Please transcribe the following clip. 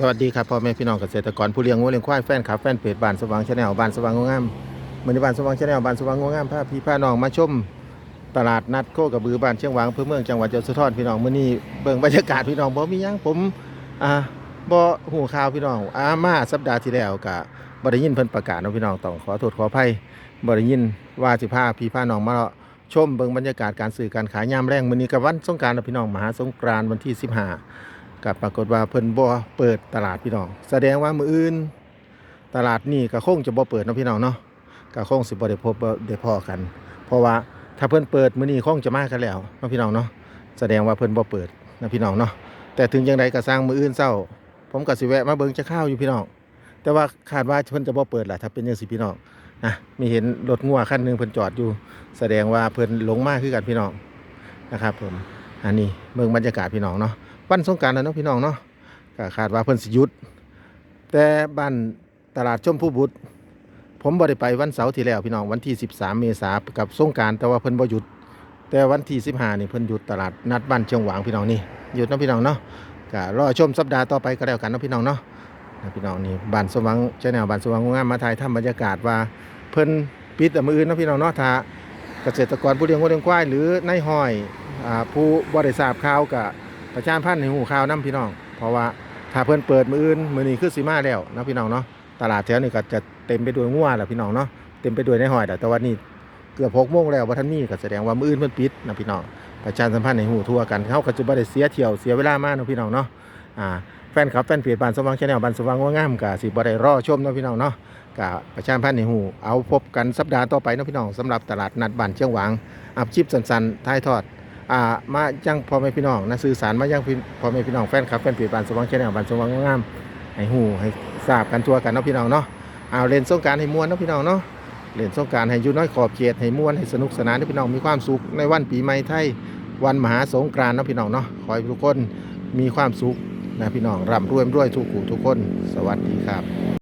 สวัสดีครับพ่อแม่พี่น้องเกษตรกรผู้เลี้ยงงูเลี้ยงควายแฟนคลับแฟนเพจบ้านสว่างชาแนลบ้านสว่างงงามมือในบ้านสว่างชาแนลบ้านสว่างงงามพาพี่พาน้องมาชมตลาดนัดโคกระบือบ้านเชียงหวางอำเพื่อเมืองจังหวัดยโสธรพี่น้องมื้อนี้เบิ่งบรรยากาศพี่น้องบ่มีหยังผมอ่าบ่หูข่าวพี่น้องอามาสัปดาห์ที่แล้วก็บ่ได้ยินเพิ่นประกาศเนาะพี่น้องต้องขอโทษขออภัยบ่ได้ยินว่าสิพาพี่พาน้องมาชมเบิ่งบรรยากาศการซื้อการขายยามแรงมื้อนี้ก็วันสงกรานต์เนะพี่น้องมหาสงกรานต์วันที่15 กับปรากฏว่าเพิ่นบ่เปิดตลาดพี่น้อง แสดงว่ามืออื่น ตลาดนี่ก็คงจะบ่เปิดเนาะพี่น้องเนาะก็คงสิบ่ได้พบบ่ได้พอกัน เพราะว่าถ้าเพิ่นเปิดมื้อนี้คงจะมากันแล้วเนาะพี่น้องเนาะแสดงว่าเพิ่นบ่เปิดนะพี่น้องเนาะแต่ถึงจังไดก็สร้างมืออื่นเช้า ผมก็สิแวะมาเบิ่งจะข้าวอยู่พี่น้องแต่ว่าคาดว่าเพิ่นจะบ่เปิดล่ะถ้าเป็นจังซี่พี่น้องนะมีเห็นรถงัวคันหนึงเพิ่นจอดอยู่ แสดงว่าเพิ่นลงมาคือกันพี่น้องนะครับผมอันนี้เบิ่งบรรยากาศพี่น้องเนาะ วันสงการแล้วเนาะพี่น้องเนาะก็คาดว่าเพิ่นสิหยุด แต่บ้านตลาดชมพูบุตร ผมบ่ได้ไปวันเสาร์ที่แล้วพี่น้องวันที่ 13 เมษายนกับสงการแต่ว่าเพิ่นบ่หยุด แต่วันที่ 15นี่เพิ่นหยุดตลาดนัดบ้านเชียงหวางพี่น้องนี่หยุดเนาะพี่น้องเนาะก็รอชมสัปดาห์ต่อไปก็แล้วกันเนาะพี่น้องเนาะพี่น้องนี่บ้านสว่างชาแนลบ้านสว่างงามมาถ่ายทำบรรยากาศว่าเพิ่นปิดแต่มืออื่นนะพี่น้องเนาะถ้าเกษตรกรผู้เลี้ยงวัวเลี้ยงควายหรือนายห้อยอผู้บ่ได้ทราบข่าวก็ ประชาพันธ์ในหูข่าวน้ำพี่น้อง เพราะว่าถ้าเพิ่อนเปิดมืออื่นมือนี้คือสีมาแล้วนะพี่น้องเนาะตลาดแถวนี้ก็จะเต็มไปด้วยงัวแหละพี่น้องเนาะเต็มไปด้วยในหอยแต่ว่านี่เกือบหกโมงแล้วว่าท่านมีก็แสดงว่ามืออื่นเพิ่นปิดนะพี่น้องประชาสัมพันธ์ในหูทั่วกันเขาก็จะบ่ได้เสียเที่ยวเสียเวลามากนาะพี่น้องเนาะอ่าแฟนคลับแฟนเพจบ้านสว่างชาแนลบ้านสว่างงามก็สิบ่ได้รอชมนาะพี่น้องเนาะก็ประชาสัมพันธ์ในหูเอาพบกันสัปดาห์ต่อไปนะพี่น้องสำหรับตลาดนัดบ้านเชียงหวางอัพชิปสันๆท้ายทอด อ่ามายังพ่อแม่พี่น้องนะสื่อสารมายังพ่อแม่พี่น้องแฟนคลับแฟนเพจบ้านสว่างแชนแนลบ้านสว่างงามให้หูให้ทราบกันทั่วกันเนาะพี่น้องเนาะเอาเล่นสงการให้ม่วนเนาะพี่น้องเนาะเล่นสงการให้ยู่น้อยขอบเขตให้ม่วนให้สนุกสนานให้พี่น้องมีความสุขในวันปีใหม่ไทยวันมหาสงกรานต์เนาะพี่น้องเนาะขอให้ทุกคนมีความสุขนะพี่น้องร่ำรวยรวยทุกผู้ทุกคน สวัสดีครับ